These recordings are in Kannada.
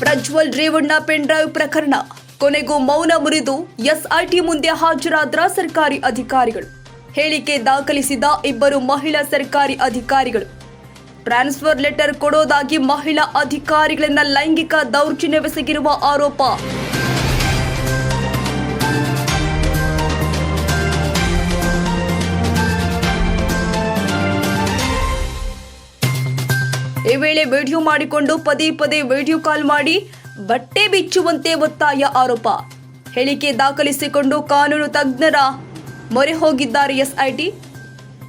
ಪ್ರಜ್ವಲ್ ರೇವಣ್ಣ, ಪೆನ್ಡ್ರೈವ್ ಪ್ರಕರಣ. ಕೊನೆಗೂ ಮೌನ ಮುರಿದು ಎಸ್ಐಟಿ ಮುಂದೆ ಹಾಜರಾದ್ರ ಸರ್ಕಾರಿ ಅಧಿಕಾರಿಗಳು. ಹೇಳಿಕೆ ದಾಖಲಿಸಿದ ಇಬ್ಬರು ಮಹಿಳಾ ಸರ್ಕಾರಿ ಅಧಿಕಾರಿಗಳು. ಟ್ರಾನ್ಸ್ಫರ್ ಲೆಟರ್ ಕೊಡೋದಾಗಿ ಮಹಿಳಾ ಅಧಿಕಾರಿಗಳನ್ನ ಲೈಂಗಿಕ ದೌರ್ಜನ್ಯವೆಸಗಿರುವ ಆರೋಪ. ಈ ವೇಳೆ ವಿಡಿಯೋ ಮಾಡಿಕೊಂಡು ಪದೇ ಪದೇ ವಿಡಿಯೋ ಕಾಲ್ ಮಾಡಿ ಬಟ್ಟೆ ಬಿಚ್ಚುವಂತೆ ಒತ್ತಾಯ ಆರೋಪ. ಹೇಳಿಕೆ ದಾಖಲಿಸಿಕೊಂಡು ಕಾನೂನು ತಜ್ಞರ ಮೊರೆ ಹೋಗಿದ್ದಾರೆ ಎಸ್ಐಟಿ.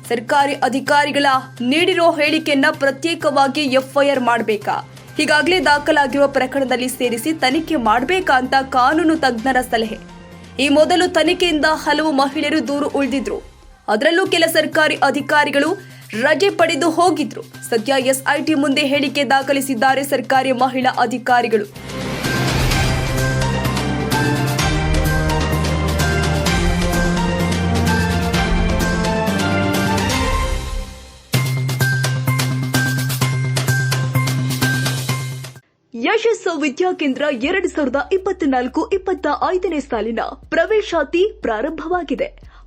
ಸರ್ಕಾರಿ ಅಧಿಕಾರಿಗಳ ನೀಡಿರೋ ಹೇಳಿಕೆಯನ್ನ ಪ್ರತ್ಯೇಕವಾಗಿ ಎಫ್ಐಆರ್ ಮಾಡಬೇಕಾ? ಈಗಾಗಲೇ ದಾಖಲಾಗಿರುವ ಪ್ರಕರಣದಲ್ಲಿ ಸೇರಿಸಿ ತನಿಖೆ ಮಾಡಬೇಕಾ ಅಂತ ಕಾನೂನು ತಜ್ಞರ ಸಲಹೆ. ಈ ಮೊದಲು ತನಿಖೆಯಿಂದ ಹಲವು ಮಹಿಳೆಯರು ದೂರು ಉಳಿದಿದ್ರು. ಅದರಲ್ಲೂ ಕೆಲ ಸರ್ಕಾರಿ ಅಧಿಕಾರಿಗಳು ರಜೆ ಪಡೆದು ಹೋಗಿದ್ರು. ಸದ್ಯ ಎಸ್ಐಟಿ ಮುಂದೆ ಹೇಳಿಕೆ ದಾಖಲಿಸಿದ್ದಾರೆ ಸರ್ಕಾರಿ ಮಹಿಳಾ ಅಧಿಕಾರಿಗಳು. ಯಶಸ್ಸು ವಿದ್ಯಾಕೇಂದ್ರ ಎರಡು ಸಾವಿರದ ಇಪ್ಪತ್ನಾಲ್ಕು ಇಪ್ಪತ್ತ ಐದನೇ ಸಾಲಿನ ಪ್ರವೇಶಾತಿ ಪ್ರಾರಂಭವಾಗಿದೆ.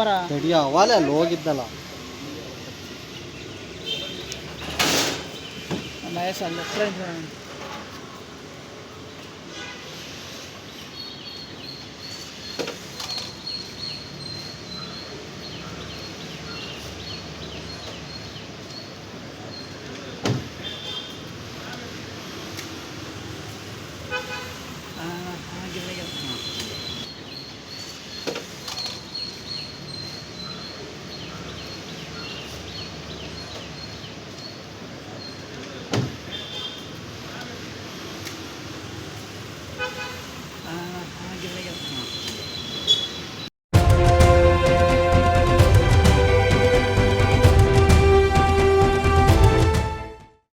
ಬರ. ತಡಿಯ ಅವಾಲೆ ಅಲ್ಲಿ ಹೋಗಿದ್ದಲ್ಲ. ಮಹೇಶ್ ಅಲ್ಲ friends Ah, ah, gila ya.